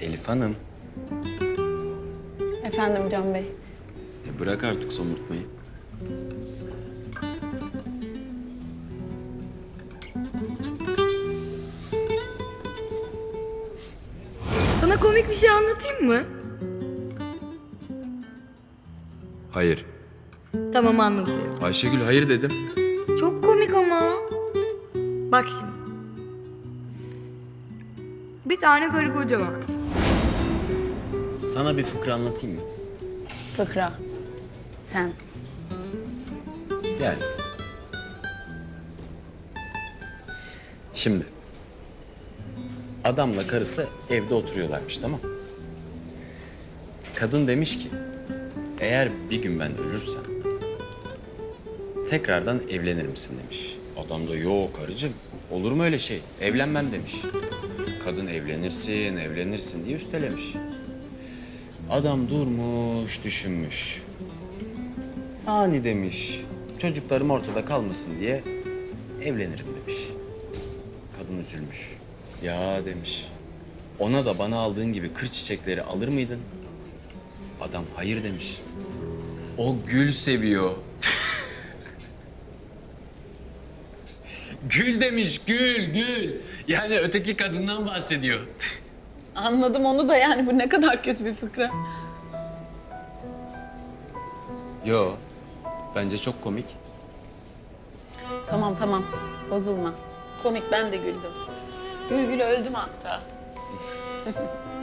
Elif Hanım. Efendim Can Bey. e bırak artık somurtmayı. Sana komik bir şey anlatayım mı? Hayır. Tamam anlatıyorum. Ayşegül hayır dedim. Çok komik ama. Bak şimdi. Bir tane karı koca var. Sana bir fıkra anlatayım mı? Fıkra. Sen. Yani. Şimdi. Adamla karısı evde oturuyorlarmış tamam Kadın demiş ki eğer bir gün ben ölürsem tekrardan evlenir misin demiş. Adam da yok karıcığım olur mu öyle şey evlenmem demiş. Kadın evlenirsin evlenirsin diye üstelemiş. Adam durmuş düşünmüş. Ani demiş. Çocuklarım ortada kalmasın diye evlenirim demiş. Kadın üzülmüş. Ya demiş. Ona da bana aldığın gibi kır çiçekleri alır mıydın? Adam hayır demiş. O gül seviyor. gül demiş gül gül. Yani öteki kadından bahsediyor. Anladım onu da yani bu ne kadar kötü bir fıkra. Yo. Bence çok komik. Tamam tamam bozulma. Komik ben de güldüm. Gül gül öldüm hatta.